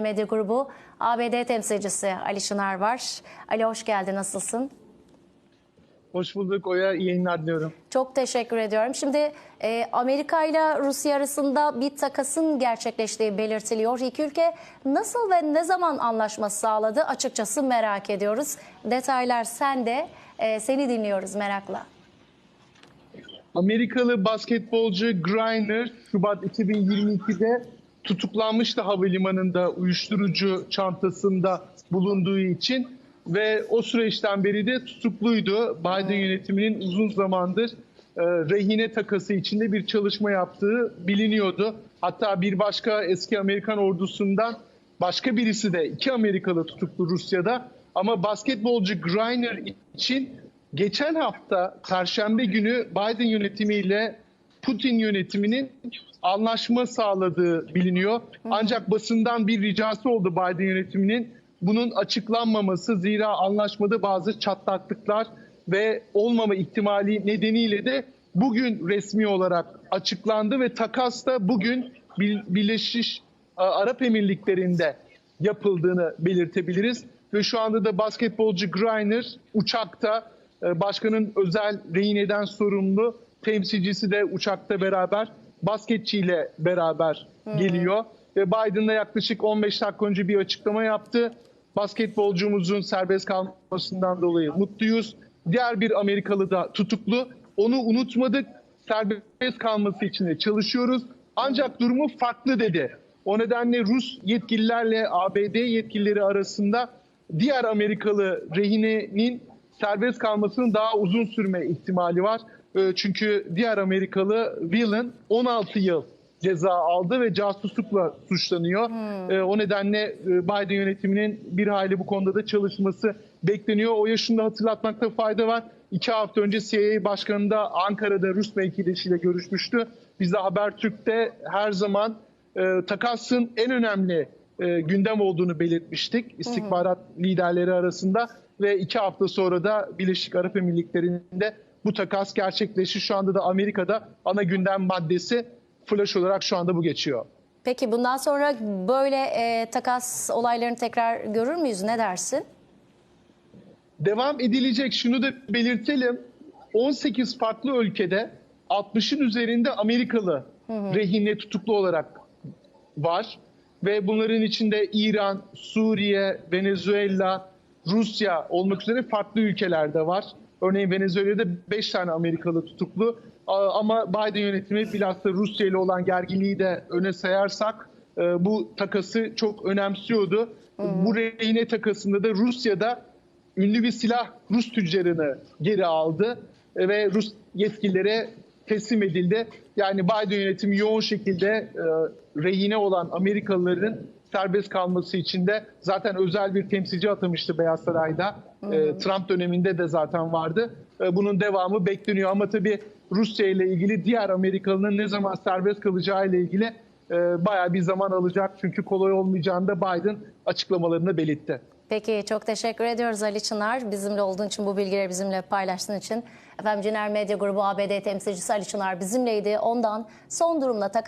Medya Grubu ABD temsilcisi Ali Çınar var. Ali hoş geldin, nasılsın? Hoş bulduk Oya. iyi yayınlar diliyorum. Çok teşekkür ediyorum. Şimdi e, Amerika ile Rusya arasında bir takasın gerçekleştiği belirtiliyor. İki ülke nasıl ve ne zaman anlaşma sağladı açıkçası merak ediyoruz. Detaylar sende. E, seni dinliyoruz merakla. Amerikalı basketbolcu Griner Şubat 2022'de tutuklanmıştı havalimanında uyuşturucu çantasında bulunduğu için ve o süreçten beri de tutukluydu. Biden yönetiminin uzun zamandır e, rehine takası içinde bir çalışma yaptığı biliniyordu. Hatta bir başka eski Amerikan ordusundan başka birisi de iki Amerikalı tutuklu Rusya'da ama basketbolcu Griner için geçen hafta Perşembe günü Biden yönetimiyle Putin yönetiminin anlaşma sağladığı biliniyor. Ancak basından bir ricası oldu Biden yönetiminin bunun açıklanmaması zira anlaşmada bazı çatlaklıklar ve olmama ihtimali nedeniyle de bugün resmi olarak açıklandı ve takas da bugün Bir- Birleşmiş Arap Emirlikleri'nde yapıldığını belirtebiliriz. Ve şu anda da basketbolcu Griner uçakta başkanın özel rehineden sorumlu temsilcisi de uçakta beraber basketçiyle beraber geliyor. Ve Biden'la yaklaşık 15 dakika önce bir açıklama yaptı. Basketbolcumuzun serbest kalmasından dolayı mutluyuz. Diğer bir Amerikalı da tutuklu. Onu unutmadık. Serbest kalması için de çalışıyoruz. Ancak durumu farklı dedi. O nedenle Rus yetkililerle ABD yetkilileri arasında diğer Amerikalı rehinenin serbest kalmasının daha uzun sürme ihtimali var. Ee, Çünkü diğer Amerikalı Whelan 16 yıl ceza aldı ve casuslukla suçlanıyor. Ee, O nedenle e, Biden yönetiminin bir hayli bu konuda da çalışması bekleniyor. O yaşını da hatırlatmakta fayda var. İki hafta önce CIA Başkanı da Ankara'da Rus mevkidaşıyla görüşmüştü. Biz de Habertürk'te her zaman e, takasın en önemli e, gündem olduğunu belirtmiştik istihbarat liderleri arasında ve iki hafta sonra da Birleşik Arap Emirlikleri'nde bu takas gerçekleşti. Şu anda da Amerika'da ana gündem maddesi flash olarak şu anda bu geçiyor. Peki bundan sonra böyle e, takas olaylarını tekrar görür müyüz? Ne dersin? Devam edilecek şunu da belirtelim. 18 farklı ülkede 60'ın üzerinde Amerikalı rehinle tutuklu olarak var. Ve bunların içinde İran, Suriye, Venezuela, Rusya olmak üzere farklı ülkelerde var. Örneğin Venezuela'da 5 tane Amerikalı tutuklu. Ama Biden yönetimi bilhassa Rusya ile olan gerginliği de öne sayarsak e, bu takası çok önemsiyordu. Bu rehine takasında da Rusya'da ünlü bir silah Rus tüccarını geri aldı ve Rus yetkililere teslim edildi. Yani Biden yönetimi yoğun şekilde e, rehine olan Amerikalıların serbest kalması için de zaten özel bir temsilci atamıştı Beyaz Saray'da. E, Trump döneminde de zaten vardı. E, bunun devamı bekleniyor ama tabii Rusya ile ilgili diğer Amerikalının ne zaman serbest kalacağı ile ilgili e, bayağı bir zaman alacak. Çünkü kolay olmayacağını da Biden açıklamalarında belirtti. Peki çok teşekkür ediyoruz Ali Çınar. Bizimle olduğun için, bu bilgileri bizimle paylaştığın için. Efendim Ciner Medya Grubu ABD temsilcisi Ali Çınar bizimleydi. Ondan son durumla takas